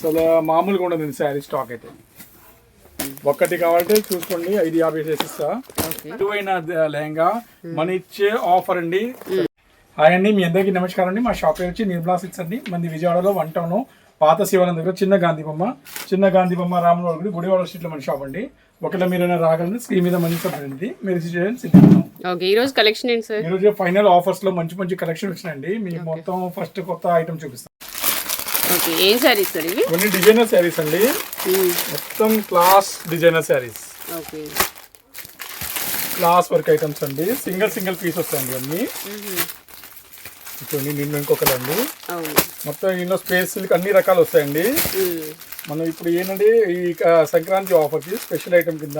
అసలు మామూలుగా ఉండదు శారీ స్టాక్ అయితే. ఒక్కటి కావాలంటే చూసుకోండి ఐదు యాభై చేసిస్తా. విలువైన లెహంగా మన ఇచ్చే ఆఫర్ అండి. హాయ్ అండి మీ అందరికీ నమస్కారం అండి. మా షాప్ వచ్చి నిర్మలా సిక్స్ అండి. మంది విజయవాడలో వన్ టౌన్ పాత శివాలయం దగ్గర చిన్న గాంధీ బొమ్మ చిన్న గాంధీ బొమ్మ రాముల గుడి గుడివాడ స్ట్రీట్లో మన షాప్ అండి. ఒకవేళ మీరు రాగలండి స్క్రీన్ మీద మంచి సపరేట్ మీరు ఈరోజు కలెక్షన్ ఏంటి సార్ ఈరోజు ఫైనల్ ఆఫర్స్లో మంచి మంచి కలెక్షన్ వచ్చినాయండి. మీకు మొత్తం ఫస్ట్ కొత్త ఐటమ్ చూపిస్తాం. ఏం సారీస్ సార్ ఇవి? కొన్ని డిజైనర్ శారీస్ అండి. మొత్తం class designer saris. Okay. Class work items అండి. సింగిల్ సింగిల్ పీస్ వస్తాయండి అన్ని. చూడండి నిన్న అవును. మొత్తం ఇందులో స్పేస్ అన్ని రకాలు వస్తాయండి. మనం ఇప్పుడు ఏంటంటే ఈ సంక్రాంతి ఆఫర్కి స్పెషల్ ఐటమ్ కింద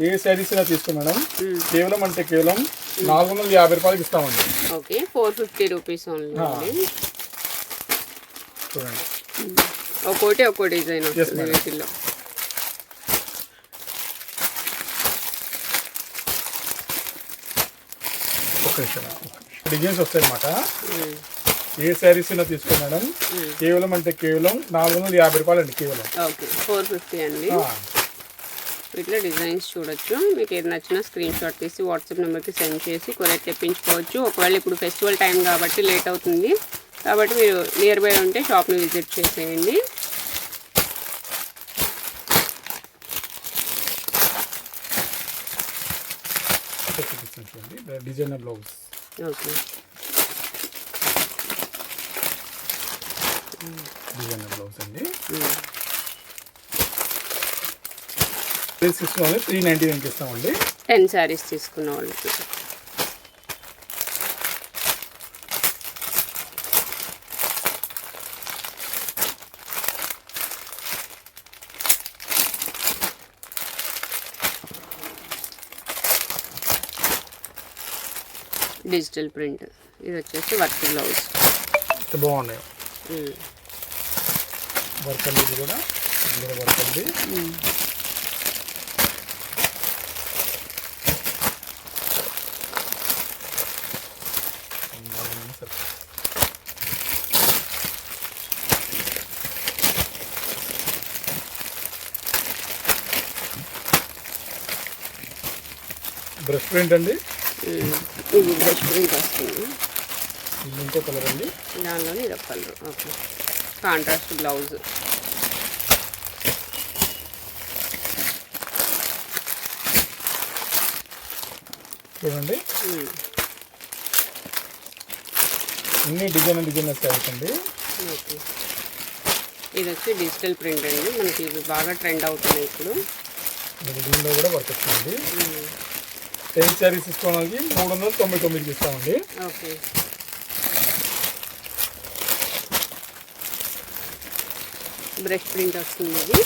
ఏ శారీస్ అయినా తీసుకుని మేడం. కేవలం అంటే కేవలం నాలుగు వందల యాభై రూపాయలకి ఇస్తామండి. Okay. Four fifty rupees only చూడండి ఒక్కోటి ఒక్కో డిజైన్ వస్తుంది. వీటిల్లో. డిజైన్స్ వస్తాయి అనమాట మ్మ్. ఏ శారీస్ అయినా తీసుకో మేడం కేవలం అంటే కేవలం నాలుగు వందల యాభై రూపాయలు అండి కేవలం. ఓకే ఫోర్ ఫిఫ్టీ అండి. వీటిలో డిజైన్స్ చూడొచ్చు. మీకు ఏది నచ్చినా స్క్రీన్ షాట్ తీసి వాట్సాప్ నెంబర్కి సెండ్ చేసి కొరియర్ తెప్పించుకోవచ్చు. ఒకవేళ ఇప్పుడు ఫెస్టివల్ టైం కాబట్టి లేట్ అవుతుంది. కాబట్టి మీరు నియర్ బై ఉంటే షాప్ని విజిట్ చేసేయండి. Designer blouse okay. Designer blouse అండి. Three six one three ninety నైన్కి ఇస్తామండి. టెన్ శారీస్ తీసుకున్న వాళ్ళకి. Digital print. ఇది వచ్చేసి వర్క్ బ్లౌజ్. బాగున్నాయి. వర్క్ కూడా వర్క్ అండి బ్రష్ ప్రింట్ అండి. ఇది బ్రష్ ప్రింట్ వస్తుంది. ఇంకో కలర్ అండి? దానిలోనే ఇది ఒక కలర్. ఓకే. Contrast blouse. చూడండి అన్ని డిజైన్ డిజైనర్ శారీస్ అండి. ఓకే. ఇది వచ్చి డిజిటల్ ప్రింట్ అండి. మనకి ఇవి బాగా ట్రెండ్ అవుతున్నాయి ఇప్పుడు. దీనిలో కూడా వర్క్ వచ్చిందండి టెన్ శారీస్ తీసుకోవడానికి మూడు వందల తొంభై తొమ్మిదికి ఇస్తామండి. ఓకే. బ్రష్ ప్రింట్ వస్తుంది ఇది.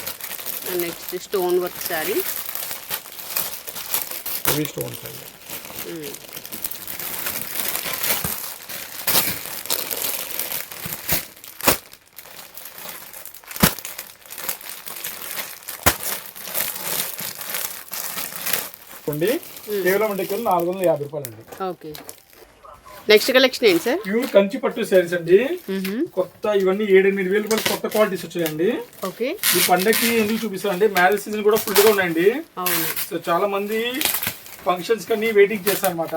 Next stone work saree. Stones అండి చూడండి. కేవలం అంటే కేవలం నాలుగు వందల యాభై రూపాయలు అండి ఓకే నెక్స్ట్ కలెక్షన్ ఏంటి సార్ ప్యూర్ కంచి పట్టు శారీస్ అండి. కొత్త ఇవన్నీ ఏడెనిమిది వేలు రూపాయలు కొత్త క్వాలిటీస్ వచ్చాయండి. ఓకే ఈ పండగకి ఎందుకు చూపిస్తారండి మ్యారేజ్ సీజన్ కూడా ఫుల్గా ఉన్నాయండి. అవును. సో చాలా మంది ఫంక్షన్స్ కన్నీ వెయిటింగ్ చేస్తారనమాట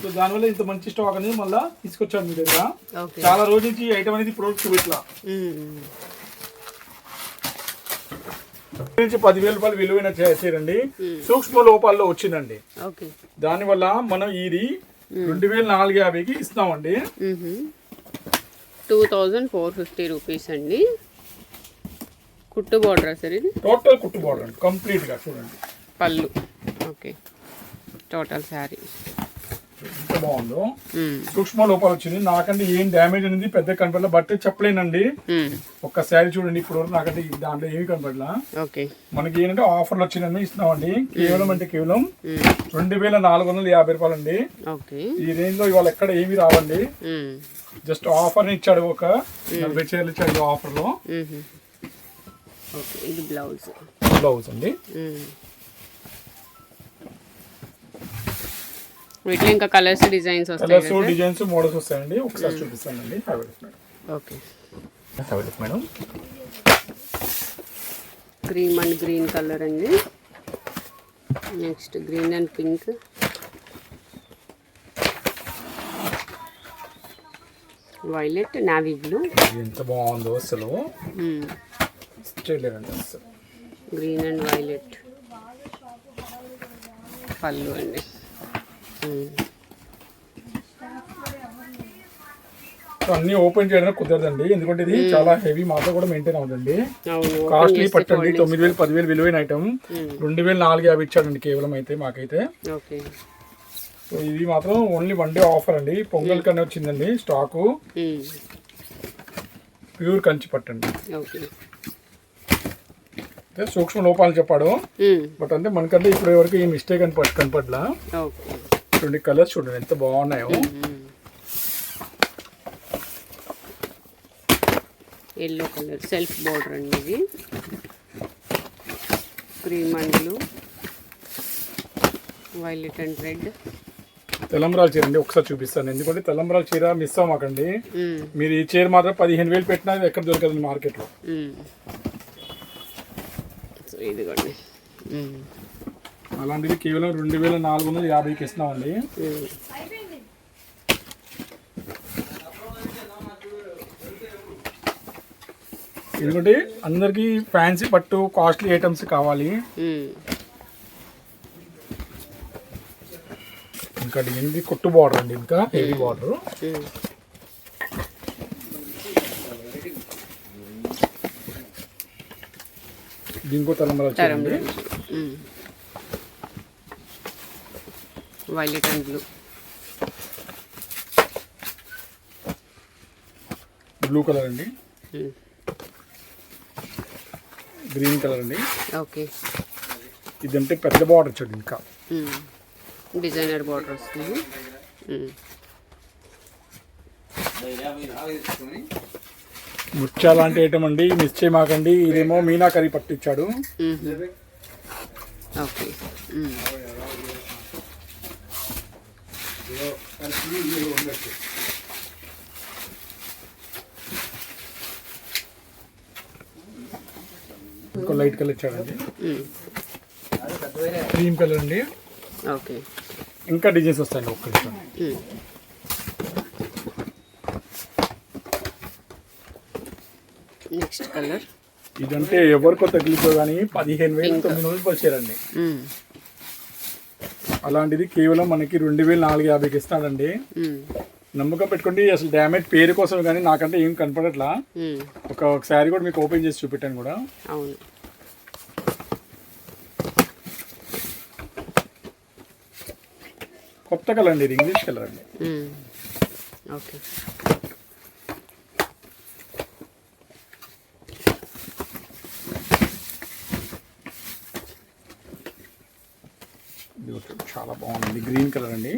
సో దానివల్ల ఇంత మంచి స్టాక్ అనేది మళ్ళీ తీసుకొచ్చాను మీ దగ్గర. చాలా రోజుల నుంచి ఐటమ్ అనేది ప్రోడక్ట్ ఇట్లా నుంచి పదివేల రూపాయలు విలువైన చీరండి. సూక్ష్మ లోపాల్లో వచ్చిందండి. ఓకే. దానివల్ల మనం ఇది రెండు వేల నాలుగు యాభైకి ఇస్తామండి two thousand four fifty rupees అండి. కుట్టు బార్డరా సార్ ఇది? టోటల్ కుట్టు బార్డర్ అండి. కంప్లీట్గా చూడండి. పళ్ళు. ఓకే. టోటల్ శారీ ఎంత బాగుందో. సూక్ష్మ లోపాలు వచ్చింది. నాకంటే ఏం డ్యామేజ్ అనేది పెద్ద కనపడలే బట్ చెప్పలేనండి. ఒక్క శారీ చూడండి ఇప్పుడు వరకు నాకంటే దాంట్లో ఏమి కనపడలా మనకి ఏంటంటే ఆఫర్లు వచ్చిందని ఇస్తున్నామండి. కేవలం అంటే కేవలం రెండు వేల నాలుగు వందల యాభై రూపాయలు అండి ఈ రేంజ్లో ఇవాళ ఎక్కడ ఏమీ రావండి. జస్ట్ ఆఫర్ ఇచ్చాడు ఒక నలభై చీరలు ఇచ్చాడు ఆఫర్లో బ్లౌజ్. అండి. వీటిలో ఇంకా కలర్స్ డిజైన్స్ వస్తాయి కలర్స్ డిజైన్స్ మోడల్స్ వస్తాయండి. ఒకసారి చూపిస్తానండి. Have it madam okay. Have it madam cream and green colour అండి. Next green and pink violet navy blue ఎంత బాగుందో అసలు. గ్రీన్ అండ్ వైలెట్ పళ్ళు అండి. అన్ని ఓపెన్ చేయడానికి కుదరదండి. ఎందుకంటే ఇది చాలా హెవీ మాతో కూడా మెయింటైన్ అవుతుంది కాస్ట్లీ పట్టండి. తొమ్మిది వేలు పదివేలు విలువైన ఐటమ్ రెండు వేలు నాలుగు యాభై ఇచ్చాడండి కేవలం అయితే మాకైతే. సో ఇది మాత్రం ఓన్లీ వన్ డే ఆఫర్ అండి. పొంగల్ కన్నా వచ్చిందండి స్టాకు. ప్యూర్ కంచి పట్టండి. అయితే సూక్ష్మ లోపాలు చెప్పాడు. బట్ అంటే మనకంటే ఇప్పుడు ఎవరికి ఈ మిస్టేక్ అని ఓకే. చూడండి కలర్స్ చూడండి ఎంత బాగున్నాయో. ఎల్లో కలర్ సెల్ఫ్ బోర్డర్ అండి ఇది. Cream and blue violet and red తెలంబరాల చీర అండి ఒకసారి చూపిస్తాను. ఎందుకంటే తెలంబరాల చీర మిస్ అవ్వమాకండి మీరు ఈ చీర మాత్రం పదిహేను వేలు పెట్టినా ఎక్కడ దొరకదండి మార్కెట్లో. ఇదిగోండి. అలాంటిది కేవలం రెండు వేల నాలుగు వందల యాభైకి ఇస్తున్నామండి. ఎందుకంటే అందరికీ ఫ్యాన్సీ పట్టు కాస్ట్లీ ఐటమ్స్ కావాలి. ఇంకా ఇది కొట్టు బార్డర్ అండి ఇంకా హెవీ బార్డర్. దీనికో అండి మ్మ్. Violet and blue blue colour అండి. గ్రీన్ కలర్ అండి. ఓకే ఇదంటే పెద్ద బార్డర్ చూడండి ఇంకా. డిజైనర్ బార్డర్ వస్తుంది. మ్మ్. ముత్యా లాంటి ఐటమ్ అండి. మిస్ చేయమాకండి ఇదేమో మీనాకరి పట్టించాడు ఇంకో లైట్ కలర్ ఇచ్చాడండి. క్రీమ్ కలర్ అండి. ఓకే ఇంకా డిజైన్స్ వస్తాయండి ఒక్క నిమిషం. మ్మ్. నెక్స్ట్ కలర్ ఇదంటే ఎవరికో తగిలితో కానీ పదిహేను వేలు తొమ్మిది వందలు వచ్చారండి మ్మ్. అలాంటిది కేవలం మనకి రెండు వేలు నాలుగు యాభైకి ఇస్తాడండి మ్మ్. నమ్మకం పెట్టుకోండి అసలు డ్యామేజ్ పేరు కోసం కానీ నాకంటే ఏం కనపడట్లా. ఒక ఒక శారీ కూడా మీకు ఓపెన్ చేసి చూపెట్టాను కూడా అవును కొత్త కలర్ అండి ఇది ఇంగ్లీష్ కలర్ అండి. ఓకే ఇది ఒకటి చాలా బాగుంది. గ్రీన్ కలర్ అండి.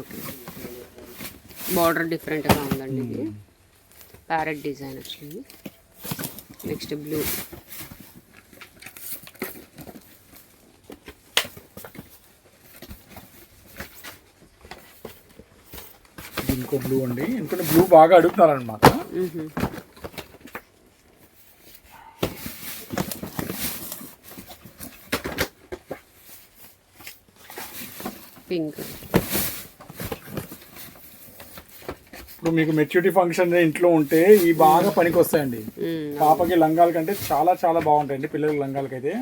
ఓకే. బార్డర్ డిఫరెంట్గా ఉందండి ఇది. ప్యారెట్ డిజైన్ వచ్చింది. Next blue. ఇంకో బ్లూ అండి. ఎందుకంటే బ్లూ బాగా అడుగుతున్నారు పింక్. ఇప్పుడు మీకు మెచ్యూరిటీ ఫంక్షన్ ఇంట్లో ఉంటే ఈ బాగా పనికి వస్తాయండి పాపకి లంగాల కంటే చాలా చాలా బాగుంటాయండి పిల్లలకి లంగాలకి అయితే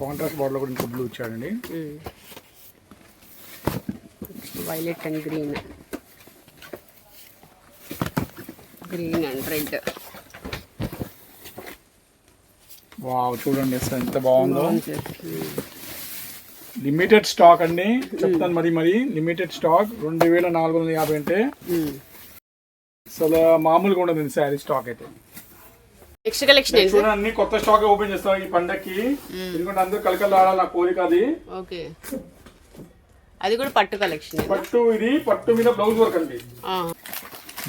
కాంట్రాస్ట్ బార్డర్ కూడా ఇంకో బ్లూ ఇచ్చాడండి. Violet and green green and red wow చూడండి ఎంత బాగుందో. లిమిటెడ్ స్టాక్ అండి. చెప్తాను మరి మరి. లిమిటెడ్ స్టాక్ రెండు వేల నాలుగు వందల యాభై అంటే అసలు మామూలుగా ఉండదు శారీ స్టాక్ అయితే. నెక్స్ట్ కలెక్షన్ ఏంటి చూడండి అన్ని కొత్త స్టాక్ ఓపెన్ చేస్తాం ఈ పండక్కి. ఎందుకంటే అందరూ కలకలు ఆడాలి నా కోరిక అది. ఓకే. అది కూడా పట్టు కలెక్షన్ పట్టు ఇది పట్టు మీద బ్లౌజ్ వర్క్ అండి.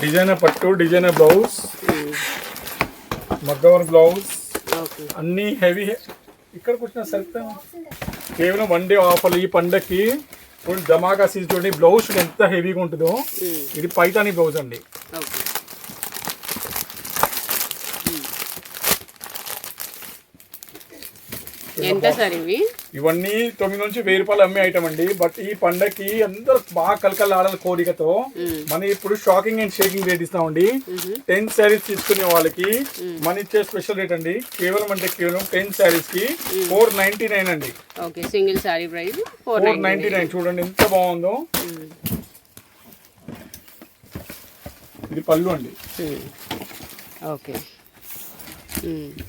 డిజైనర్ పట్టు డిజైనర్ బ్లౌజ్ మగ్గవర్ బ్లౌజ్ అన్ని హెవీ ఇక్కడికి వచ్చిన సరిగ్గా కేవలం వన్ డే ఆఫర్ ఈ పండక్కి ఫుల్ ధమాకా సీజ్ చూడండి బ్లౌజ్ ఎంత హెవీగా ఉంటుందో ఇది పైతాని బ్లౌజ్ అండి ఓకే ఎంత సార్ ఇవి? ఇవన్నీ తొమ్మిది నుంచి వెయ్యి రూపాయలు అమ్మే ఐటమ్ అండి. బట్ ఈ పండగకి అందరూ బాగా కలకల ఆడాలి కోరికతో మనం ఇప్పుడు షాకింగ్ అండ్ షేకింగ్ రేట్ ఇస్తామండి. టెన్ శారీస్ తీసుకునే వాళ్ళకి మన ఇచ్చే స్పెషల్ రేట్ అండి. కేవలం అంటే కేవలం టెన్ శారీస్కి ఫోర్ నైన్టీ నైన్ అండి. Okay single sari price four ninety nine చూడండి ఎంత బాగుందో. ఇది పళ్ళు అండి. ఓకే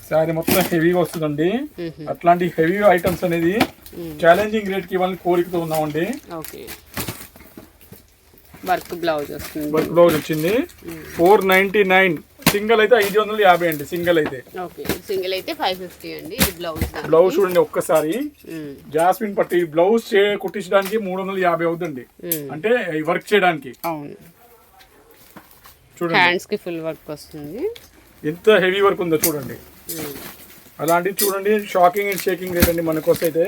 శారీ మొత్తం హెవీగా వస్తుందండి. మ్మ్. అట్లాంటి హెవీ ఐటమ్స్ అనేది ఛాలెంజింగ్ రేట్కి ఇవ్వాలని కోరికతో ఉన్నామండి. వర్క్ బ్లౌజ్ వస్తుంది. వర్క్ బ్లౌజ్ వచ్చింది. ఫోర్ నైన్టీ నైన్ సింగిల్ అయితే ఐదు వందల యాభై అండి సింగిల్ అయితే. సింగిల్ అయితే ఫైవ్ ఫిఫ్టీ అండి బ్లౌజ్. బ్లౌజ్ చూడండి ఒక్కసారి. జాస్మిన్ పట్టి బ్లౌజ్ కుట్టించడానికి మూడు వందల యాభై అవుతుంది అంటే వర్క్ చేయడానికి. చూడండి. హ్యాండ్స్కి ఫుల్ వర్క్ వస్తుంది. ఎంత హెవీ వర్క్ ఉందో చూడండి. అలాంటివి చూడండి షాకింగ్ అండ్ షేకింగ్ రేట్ అండి మనకు అయితే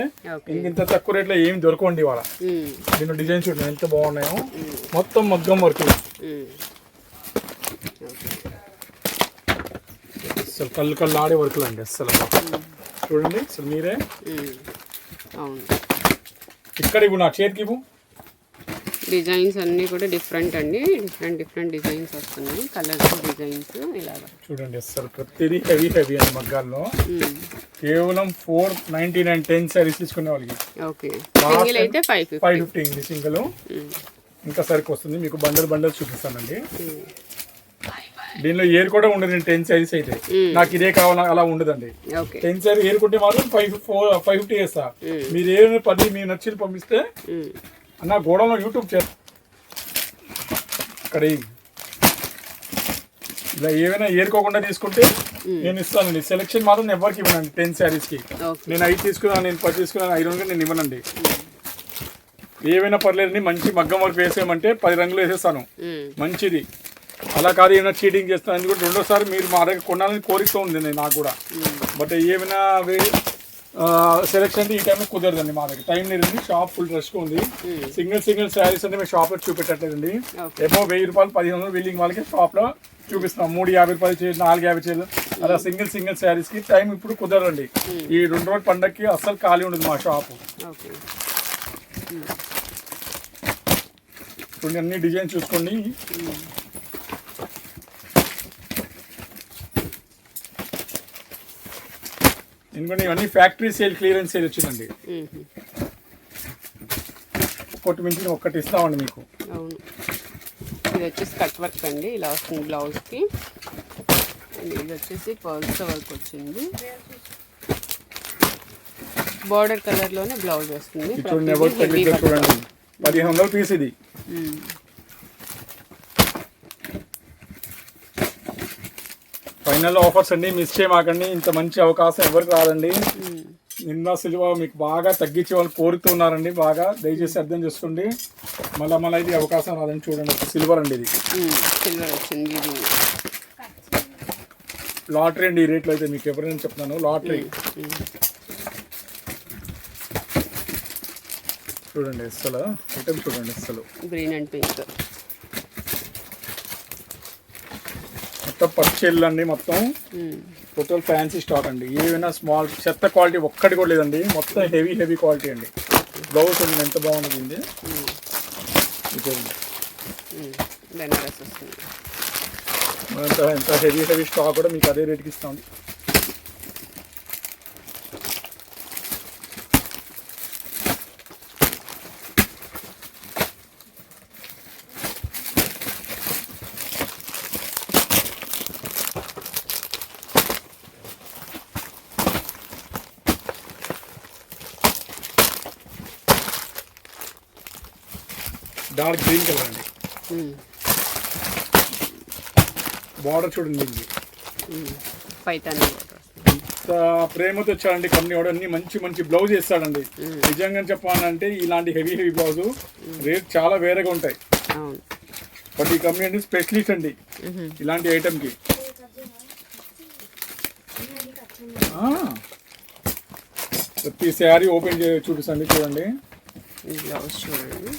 ఇంత తక్కువ రేట్లో ఏమి దొరకండి ఇవాళ. దీని డిజైన్ చూడండి ఎంత బాగున్నాయో. మొత్తం మగ్గం వర్క్ అసలు కళ్ళు కళ్ళు ఆడే వర్క్లు అండి అసలు చూడండి అసలు మీరే. ఇక్కడ ఇవ్వు నా చేతికి ఇవ్వు. డిజైన్స్ అన్నీ కూడా డిఫరెంట్ అండి. డిఫరెంట్ డిఫరెంట్ డిజైన్స్ వస్తున్నాయి. కలర్స్ డిజైన్స్ ఇలాగా. చూడండి అసలు ప్రతిదీ హెవీ హెవీ అండి మగ్గాల్లో. కేవలం four ninety nine ten saris తీసుకునే వాళ్ళకి. ఓకే. సింగిల్ అయితే ఫైవ్ ఫిఫ్టీ ఫైవ్ ఫిఫ్టీ ఇది సింగిల్. ఇంకా సరికి వస్తుంది. మీకు బండల్ బండల్ చూపిస్తానండి. దీనిలో ఏర్ కూడా ఉండదు టెన్ శారీస్ అయితే. నాకు ఇదే కావాలా అలా ఉండదండి. టెన్ శారీ ఏరుకుంటే మాత్రం ఫైవ్ ఫోర్ ఫైవ్ ఫిఫ్టీ చేస్తా. మీరు ఏ పది మీరు నచ్చింది పంపిస్తే అన్న గోడంలో యూట్యూబ్ చే ఇక్కడ. ఇలా ఏమైనా ఏరుకోకుండా తీసుకుంటే నేను ఇస్తానండి. సెలెక్షన్ మాత్రం ఎవరికి ఇవ్వనండి టెన్ శారీస్కి నేను ఐదు తీసుకున్నాను నేను పది తీసుకున్నాను ఐదు రంగులు నేను ఇవ్వనండి. ఏమైనా పర్లేదండి మంచి మగ్గం వర్క్ వేసేయమంటే పది రంగులు వేసేస్తాను. మంచిది. అలా కాదు ఏమైనా చీటింగ్ చేస్తాను కూడా రెండోసారి మీరు మా దగ్గర కొనాలని కోరిస్తూ ఉంది నేను నాకు కూడా. బట్ ఏమైనా సెలెక్షన్ ఈ టైంలో కుదరదండి మా దగ్గర. టైం లేదండి షాప్ ఫుల్ రష్గా ఉంది. సింగిల్ సింగిల్ శారీస్ అంటే మేము షాప్లో చూపెట్టట్లేదండి. ఓకే ఏమో వెయ్యి రూపాయలు పదిహేను వందలు బిల్లింగ్ వాళ్ళకి షాప్లో చూపిస్తున్నాం. మూడు యాభై రూపాయలు చేయాలి నాలుగు యాభై చేయాలి అలా సింగిల్ సింగిల్ శారీస్కి టైం ఇప్పుడు కుదరండి ఈ రెండు రోజుల పండగకి అస్సలు ఖాళీ ఉండదు మా షాపు ఇప్పుడు అన్ని డిజైన్ చూసుకోండి. ఎందుకంటే ఇవన్నీ ఫ్యాక్టరీ సేల్ క్లియరెన్స్ సేల్ వచ్చిందండి. ఒక్కటి మించి ఒక్కటి ఇస్తామండి మీకు. అవును. ఇది వచ్చేసి కట్ వర్క్ అండి ఇలా వస్తుంది బ్లౌజ్కి. అండ్ ఇది వచ్చేసి పల్స్ వర్క్ వచ్చింది. బార్డర్ కలర్లోనే బ్లౌజ్ వస్తుంది. పదిహేను వందలు పీస్ ఇది. ఫైనల్ ఆఫర్స్ అండి మిస్ చేయమాకండి. ఇంత మంచి అవకాశం ఎవరికి రాదండి. నిన్న సిల్వ మీకు బాగా తగ్గించే వాళ్ళు కోరుతున్నారండి. బాగా దయచేసి అర్థం చేసుకోండి. మళ్ళీ మళ్ళీ ఇది అవకాశం రాదండి చూడండి. సిల్వర్ అండి ఇది. సిల్వర్ వచ్చింది ఇది. లాటరీ అండి ఈ రేట్లో అయితే మీకు ఎవరైనా చెప్తున్నాను. లాటరీ. చూడండి అసలు ఐటమ్ చూడండి అసలు గ్రీన్ అండ్ పింక్. మొత్తం పచ్చెళ్ళు అండి మొత్తం టోటల్ ఫ్యాన్సీ స్టాక్ అండి. ఏమైనా స్మాల్ చెత్త క్వాలిటీ ఒక్కటి కూడా లేదండి. మొత్తం హెవీ హెవీ క్వాలిటీ అండి. బ్లౌజ్ ఉంది ఎంత ఎంత ఎంత హెవీ హెవీ స్టాక్ కూడా మీకు అదే రేట్కి ఇస్తాం. డార్క్ గ్రీన్ కలర్ అండి. బార్డర్ చూడండి ఇది. పైతాని ప్రేమతో వచ్చాడండి కంపెనీ వాడు. అన్ని మంచి మంచి బ్లౌజ్ వేస్తాడండి. నిజంగా చెప్పాలంటే ఇలాంటి హెవీ హెవీ బ్లౌజ్ రేట్ చాలా వేరేగా ఉంటాయి. బట్ ఈ కంపెనీ అంటే స్పెషలిస్ట్ అండి. ఇలాంటి ఐటమ్కి ప్రతి శారీ ఓపెన్ చే చూపిస్తాండి చూడండి. బ్లౌజ్ చూడండి.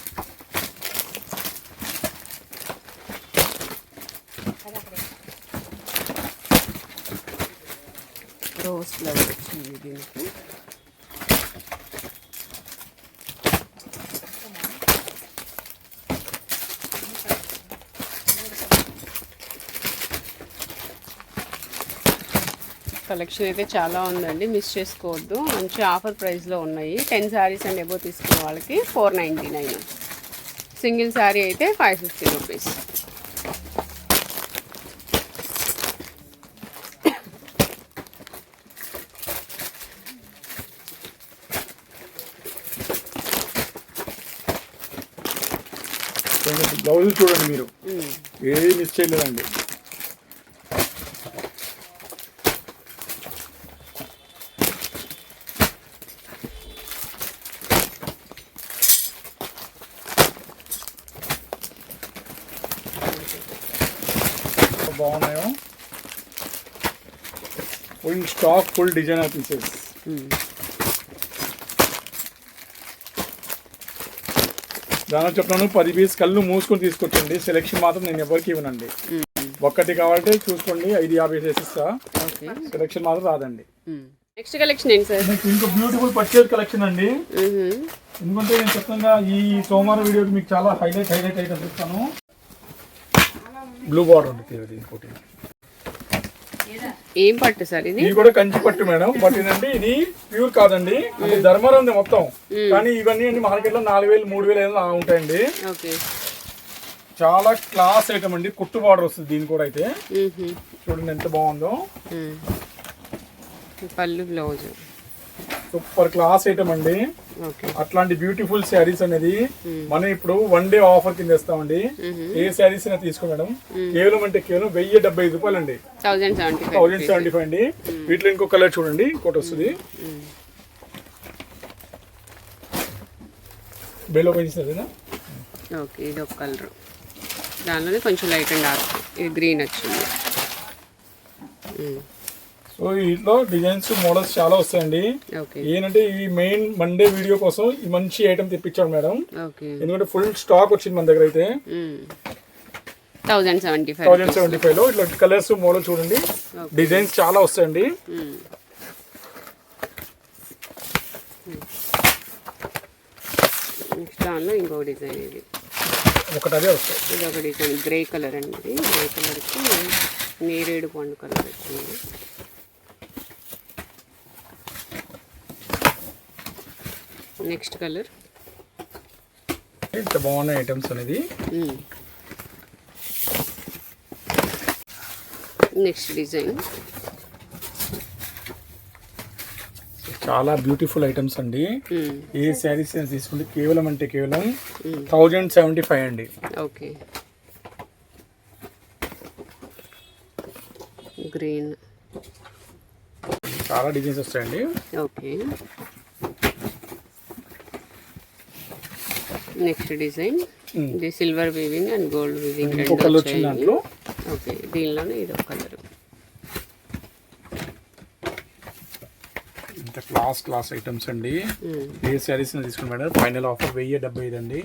రోజ్ ఫ్లవర్ వచ్చింది దీనికి కలెక్షన్ అయితే చాలా ఉందండి మిస్ చేసుకోవద్దు. మంచి ఆఫర్ ప్రైస్లో ఉన్నాయి. టెన్ శారీస్ అండ్ ఎబో తీసుకున్న వాళ్ళకి four ninety nine. Single sari అయితే ఫైవ్ ఫిఫ్టీ రూపీస్ బ్లౌజ్ చూడండి మీరు. ఏది మిస్ చేయలేదండి. బాగున్నాయో? Full stock full designer pieces దాని చెప్తున్నాను పది పీస్ కళ్ళు మూసుకొని తీసుకొచ్చండి. సెలెక్షన్ మాత్రం నేను ఎవరికి ఇవ్వనండి. ఒక్కటి కావాలంటే చూసుకోండి ఐదు యాభై చేసిస్తా సెలెక్షన్ మాత్రం రాదండి. నెక్స్ట్ కలెక్షన్ ఏంటి సార్? ఇంకో బ్యూటిఫుల్ పర్చేజ్ కలెక్షన్ అండి. ఎందుకంటే నేను చెప్తాగా ఈ సోమవారం వీడియోకి మీకు చాలా హైలైట్ హైలైట్ అయితే చూస్తాను బ్లూ బార్డర్ ఉంది ఇంకోటి. ఏం పట్టు సార్ ఇది? ఇది కూడా కంచి పట్టు మేడం. బట్ ఏంటంటే ఇది ప్యూర్ కాదండి. అంటే ధర్మరం ఉంది మొత్తం కానీ ఇవన్నీ అన్ని మార్కెట్లో నాలుగు వేలు మూడు వేలు ఏదో ఉంటాయండి. చాలా క్లాస్ ఐటమ్ అండి. కుట్టు బార్డర్ వస్తుంది దీని కూడా అయితే. చూడండి ఎంత బాగుందో. పళ్ళు బ్లౌజ్. సూపర్ క్లాస్ ఐటమ్ అండి. అట్లాంటి బ్యూటిఫుల్ శారీస్ అనేది మనం ఇప్పుడు వన్ డే ఆఫర్ కింద ఇస్తామండి. ఏ శారీస్ అయినా తీసుకో మేడం. కేవలం అంటే కేవలం వెయ్యి డెబ్బై ఐదు రూపాయలు అండి థౌజండ్ సెవెంటీ ఫైవ్ అండి. వీటిలో ఇంకో కలర్ చూడండి ఇంకోటి వస్తుంది. బెల్ ఓపెన్ చేసేదేనా ఓకే ఇది ఒక కలర్ దానిలోనే కొంచెం లైట్ అండ్ డార్క్ ఇది గ్రీన్ వచ్చింది. సో వీటిలో డిజైన్స్ మోడల్స్ చాలా వస్తాయండి. ఏంటంటే ఈ మెయిన్ మండే వీడియో కోసం ఈ మంచి ఐటమ్ తెప్పించాడు మేడం. ఎందుకంటే ఫుల్ స్టాక్ వచ్చింది మన దగ్గర అయితే. Thousand seventy five thousand seventy ఫైవ్లో ఇట్లా కలర్స్ మోడల్ చూడండి. డిజైన్స్ చాలా వస్తాయండి. నెక్స్ట్ దానిలో ఇంకొక డిజైన్ ఇది. ఒకటి అదే వస్తాయి. ఇది ఒక డిజైన్ గ్రే కలర్ అండి. గ్రే కలర్కి నేరేడు పండు కలర్ వచ్చింది. నెక్స్ట్ కలర్ ఇంత బాగున్నాయి ఐటమ్స్ అనేది నెక్స్ట్ డిజైన్ చాలా బ్యూటిఫుల్ ఐటమ్స్ అండి. ఏ శారీస్ తీసుకుంటే కేవలం అంటే కేవలం థౌజండ్ సెవెంటీ ఫైవ్ అండి. ఓకే గ్రీన్ చాలా డిజైన్స్ వస్తాయండి. Okay next design. ఇది silver weaving and gold weaving రెండు వచ్చాయి ఓకే దీనిలోనే ఇది ఒక కలర్. ఇంత క్లాస్ క్లాస్ ఐటమ్స్ అండి. ఏ శారీస్ తీసుకుని మేడం. ఫైనల్ ఆఫర్ వెయ్యి డెబ్బై ఐదు అండి.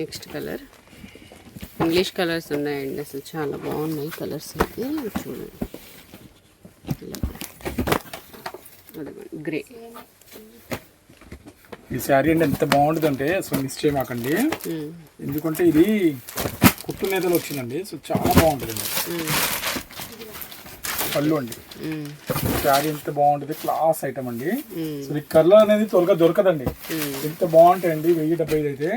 Next colour. ఇంగ్లీష్ కలర్స్ ఉన్నాయండి. అసలు చాలా బాగున్నాయి కలర్స్ అయితే. చూడండి ఇలా. అదిగోండి గ్రే. ఈ శారీ అంటే ఎంత బాగుంటుంది అంటే అసలు మిస్ చేయమాకండి ఎందుకంటే ఇది కుట్టు నేతలు వచ్చిందండి సో చాలా బాగుంటుందండి. పళ్ళు అండి. శారీ ఎంత బాగుంటుంది క్లాస్ ఐటమ్ అండి. సో ఈ కలర్ అనేది త్వరగా దొరకదండి. ఎంత బాగుంటాయండి వెయ్యి డెబ్బై ఐదు అయితే.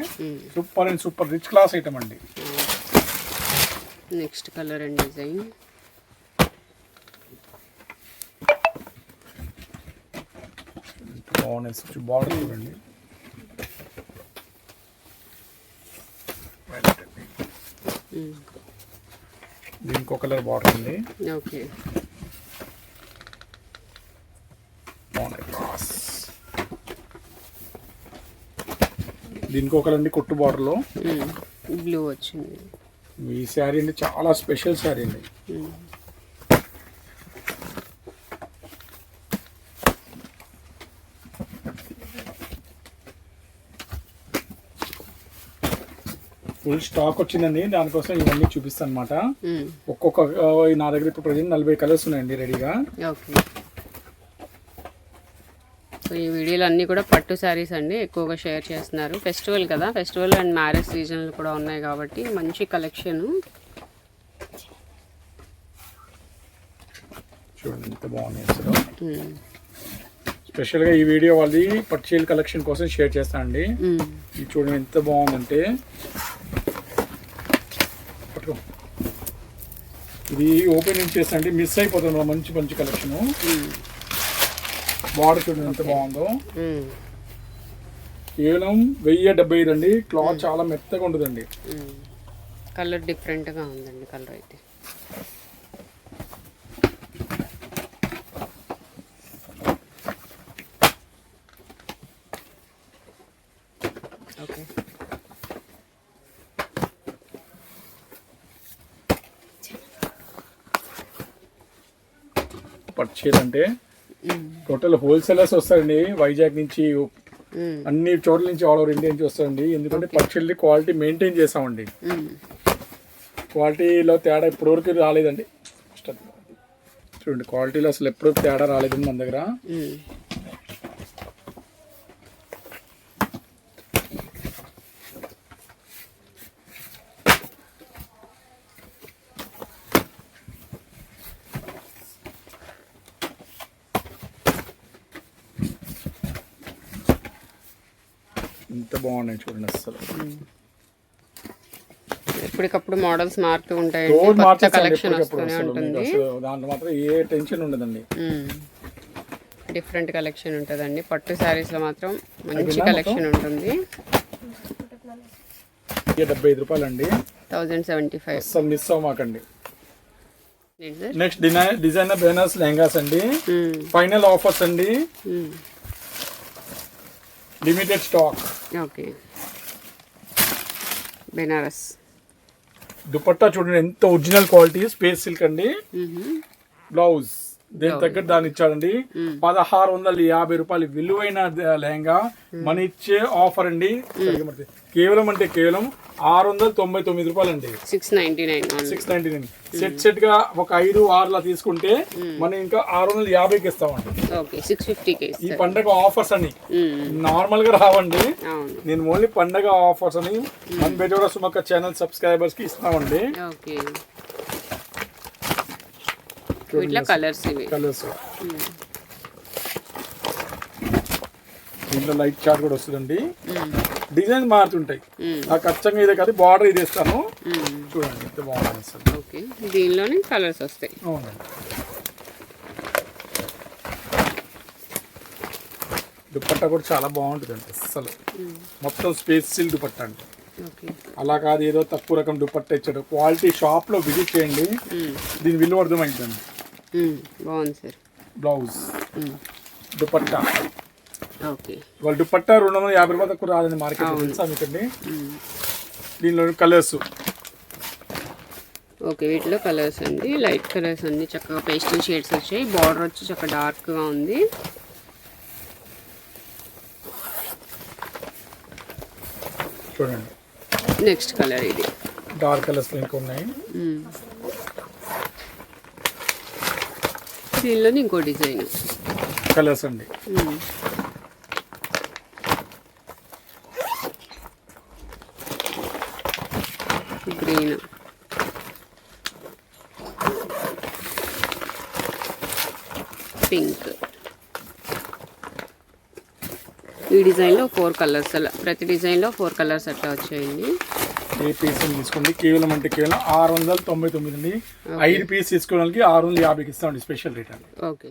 Super and super rich class item అండి. Next colour and design. బాగున్నాయి బార్డర్ చూడండి. దీనికి ఒక కలర్ బార్డర్ అండి ఓకే. బాగున్నాయి. క్లాస్ దీనికి ఒక కలర్ అండి కొట్టు బార్డర్లో బ్లూ వచ్చింది. ఈ శారీ అండి చాలా స్పెషల్ శారీ అండి. ఫుల్ స్టాక్ వచ్చిందండి. దానికోసం ఇవన్నీ చూపిస్తాను అనమాట. ఒక్కొక్క నా దగ్గర ఇప్పుడు ప్రజెంట్ నలభై కలర్స్ ఉన్నాయండి రెడీగా. ఓకే. సో ఈ వీడియోలు అన్నీ కూడా పట్టు శారీస్ అండి. ఎక్కువగా షేర్ చేస్తున్నారు. ఫెస్టివల్ కదా. ఫెస్టివల్ అండ్ మ్యారేజ్ సీజన్లు కూడా ఉన్నాయి కాబట్టి మంచి కలెక్షన్. చూడండి ఎంత బాగున్నాయి అసలు. స్పెషల్గా ఈ వీడియో వాళ్ళది పర్చేల్ కలెక్షన్ కోసం షేర్ చేస్తానండి. ఇది చూడండి ఎంత బాగుందంటే ఇది ఓపెనింగ్ చేస్తాండి మిస్ అయిపోతుంది మంచి మంచి కలెక్షన్ బార్డర్ చూడండి ఎంత బాగుందో. కేవలం వెయ్యి డెబ్బై ఐదు అండి. క్లాత్ చాలా మెత్తగా ఉంటుందండి. కలర్ డిఫరెంట్గా ఉందండి కలర్ అయితే ఓకే అంటే టోటల్ హోల్సేలర్స్ వస్తారండి. వైజాగ్ నుంచి అన్ని చోట్ల నుంచి ఆల్ ఓవర్ ఇండియా నుంచి వస్తారండి. ఎందుకంటే పర్చేల్ క్వాలిటీ మెయింటైన్ చేస్తామండి. క్వాలిటీలో తేడా ఇప్పటివరకు రాలేదండి. చూడండి క్వాలిటీలో అసలు ఎప్పుడు తేడా రాలేదండి మన దగ్గర ఇంత బాగున్నాయి చూడండి అసలు ఎప్పటికప్పుడు మోడల్స్ మారుతూ కొత్త మార్చేస్తాను కలెక్షన్ వస్తూనే ఉంటుంది. దాంట్లో మాత్రం ఏ టెన్షన్ ఉండదండి. డిఫరెంట్ కలెక్షన్ ఉంటుందండి. పట్టు శారీస్లో మాత్రం మంచి కలెక్షన్ ఉంటుంది. డెబ్బై ఐదు రూపాయలు అండి థౌజండ్ సెవెంటీ ఫైవ్. అసలు మిస్ అవ్వమాకండి నెక్స్ట్ డిజై డిజైనర్ బెనర్స్ లెహంగాస్ అండి. ఫైనల్ ఆఫర్స్ అండి. Limited stock okay Banaras dupatta చూడండి ఎంత ఒరిజినల్ క్వాలిటీ స్పేస్ సిల్క్ అండి. బ్లౌజ్ దేని తగ్గట్టు దాన్ని ఇచ్చాడండి. పదహారు వందల యాభై రూపాయలు విలువైన లెహంగా. మన ఇచ్చే ఆఫర్ అండి. కేవలం అంటే కేవలం ఆరు వందల తొంభై తొమ్మిది రూపాయలు అండి six ninety nine six ninety nine set సెట్గా ఒక ఐదు ఆరులా తీసుకుంటే మనం ఇంకా ఆరు వందల యాభైకి ఇస్తామండి. ఓకే సిక్స్ ఫిఫ్టీకి ఈ పండగ ఆఫర్స్ అని. నార్మల్గా రావండి. నేను ఓన్లీ పండగ ఆఫర్స్ అని మన బెజోడ సుమక్క ఛానల్ సబ్స్క్రైబర్స్కి ఇస్తామండి వీటిలో కలర్స్ కలర్స్. దీంట్లో లైట్ చార్ట్ కూడా వస్తుందండి. డిజైన్ మారుతుంటాయి. ఆ ఖచ్చితంగా ఇదే కాదు బార్డర్ ఇది ఇస్తాను. చూడండి ఎంత బాగుంది అసలు ఓకే దీనిలోనే కలర్స్ వస్తాయి. అవునండి. దుపట్టా కూడా చాలా బాగుంటుంది అండి అసలు మొత్తం స్పేస్ సిల్ దుపట్టా అండి. ఓకే అలా కాదు ఏదో తక్కువ రకం దుపట్టా ఇచ్చాడు. క్వాలిటీ షాప్లో విజిట్ చేయండి. దీని విలువ అర్థమైందండి. బాగుంది సార్. బ్లౌజ్ దుపట్టా వాళ్ళ దుపట్టా రెండు వందల యాభై రూపాయలు తక్కువ రాదండి మార్కెట్. తెలుసా మీకండి? దీనిలో కలర్స్. ఓకే వీటిలో కలర్స్ అండి. లైట్ కలర్స్ అన్ని చక్కగా పేస్టల్ షేడ్స్ వచ్చాయి. బార్డర్ వచ్చి చక్కగా డార్క్గా ఉంది. చూడండి. నెక్స్ట్ కలర్ ఇది. డార్క్ కలర్స్ ఇంకా ఉన్నాయి. మ్మ్. దీనిలోని ఇంకో డిజైన్. కలర్స్ అండి. గ్రీన్ పింక్ ఈ డిజైన్లో ఫోర్ కలర్స్ అలా ప్రతి డిజైన్లో ఫోర్ కలర్స్ అట్లా వచ్చాయండి. ఏ పీస్ తీసుకోండి. కేవలం అంటే కేవలం ఆరు వందల తొంభై తొమ్మిది అండి ఐదు పీస్ తీసుకోవడానికి ఆరు వందల యాభైకి ఇస్తామండి. స్పెషల్ రేట్ అండి. ఓకే.